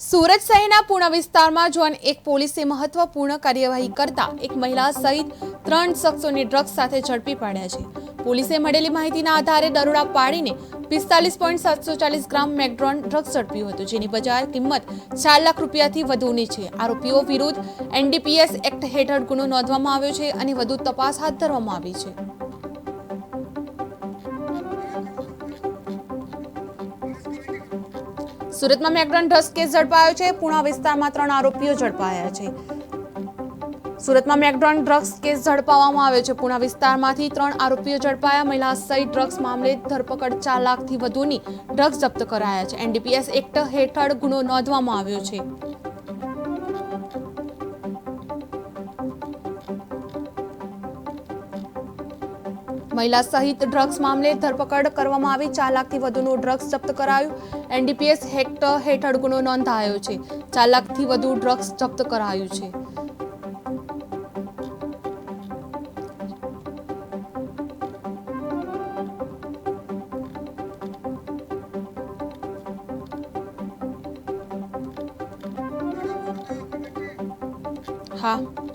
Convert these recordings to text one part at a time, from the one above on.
સુરત શહેરના પૂર્ણ વિસ્તારમાં જોન એક પોલીસે મહત્વપૂર્ણ કાર્યવાહી કરતા એક મહિલા સહિત ત્રણ શખ્સોને ડ્રગ્સ સાથે ઝડપી પાડ્યા છે. પોલીસે મળેલી માહિતીના આધારે દરોડા પાડીને પિસ્તાલીસ પોઈન્ટ સાતસો ચાલીસ ગ્રામ મેકડ્રોન ડ્રગ્સ ઝડપ્યું હતું. જેની બજાર કિંમત ચાર લાખ રૂપિયાથી વધુની છે. આરોપીઓ વિરુદ્ધ એનડીપીએસ એક્ટ હેઠળ ગુનો નોંધવામાં આવ્યો છે અને વધુ તપાસ હાથ ધરવામાં આવી છે. સુરતમાં મેકડોન ડ્રગ્સ કેસ ઝડપાયો છે. પુણા વિસ્તારમાં ત્રણ આરોપીઓ ઝડપાયા છે. સુરતમાં મેકડોન ડ્રગ્સ કેસ ઝડપાવવામાં આવ્યો છે. પુણા વિસ્તારમાંથી ત્રણ આરોપીઓ ઝડપાયા. મહિલા સહિત ડ્રગ્સ મામલે ધરપકડ ચાર લાખથી વધુની ડ્રગ્સ જપ્ત કરાયા છે. એનડીપીએસ એક્ટ હેઠળ ગુનો નોંધવામાં આવ્યો છે. મહિલા સહિત ડ્રગ્સ મામલે ધરપકડ કરવામાં આવી. ચાર લાખથી વધુનું ડ્રગ્સ જપ્ત કરાયું. એનડીપીએસ હેક્ટ હેઠળ ગુનો નોંધાયો છે. ચાર લાખથી વધુ ડ્રગ્સ જપ્ત કરાયું છે. હા.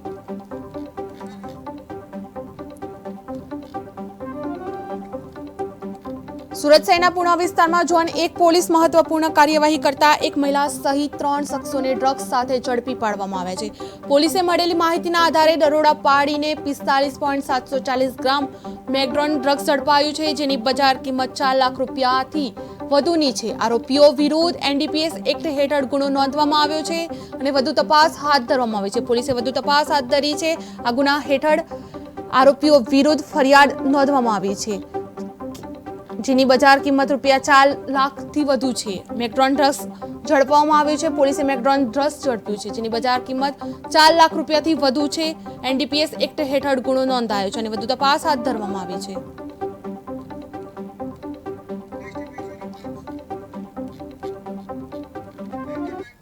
સુરત શહેરના પૂર્ણ વિસ્તારમાં જોન એક પોલીસ મહત્વપૂર્ણ કાર્યવાહી કરતા એક મહિલા સહિત ત્રણ શખ્સોને ડ્રગ્સ સાથે ઝડપી પાડવામાં આવ્યા છે. પોલીસે મળેલી માહિતીના આધારે દરોડા પાડીને પિસ્તાલીસ પોઈન્ટ સાતસો ચાલીસ ગ્રામ મેગ્રોન ડ્રગ્સ ઝડપાયું છે, જેની બજાર કિંમત ચાર લાખ રૂપિયાથી વધુની છે. આરોપીઓ વિરુદ્ધ એનડીપીએસ એક્ટ હેઠળ ગુનો નોંધવામાં આવ્યો છે અને વધુ તપાસ હાથ ધરવામાં આવી છે. પોલીસે વધુ તપાસ હાથ ધરી છે. આ ગુના હેઠળ આરોપીઓ વિરુદ્ધ ફરિયાદ નોંધવામાં આવી છે. જેની બજાર કિંમત રૂપિયા ચાર લાખથી વધુ છે. મેક્રોન ડ્રગ્સ ઝડપવામાં આવ્યું છે. પોલીસે મેક્રોન ડ્રગ્સ ઝડપ્યું છે, જેની બજાર કિંમત ચાર લાખ રૂપિયાથી વધુ છે. એનડીપીએસ એક્ટ હેઠળ ગુનો નોંધાયો છે અને વધુ તપાસ હાથ ધરવામાં આવી છે.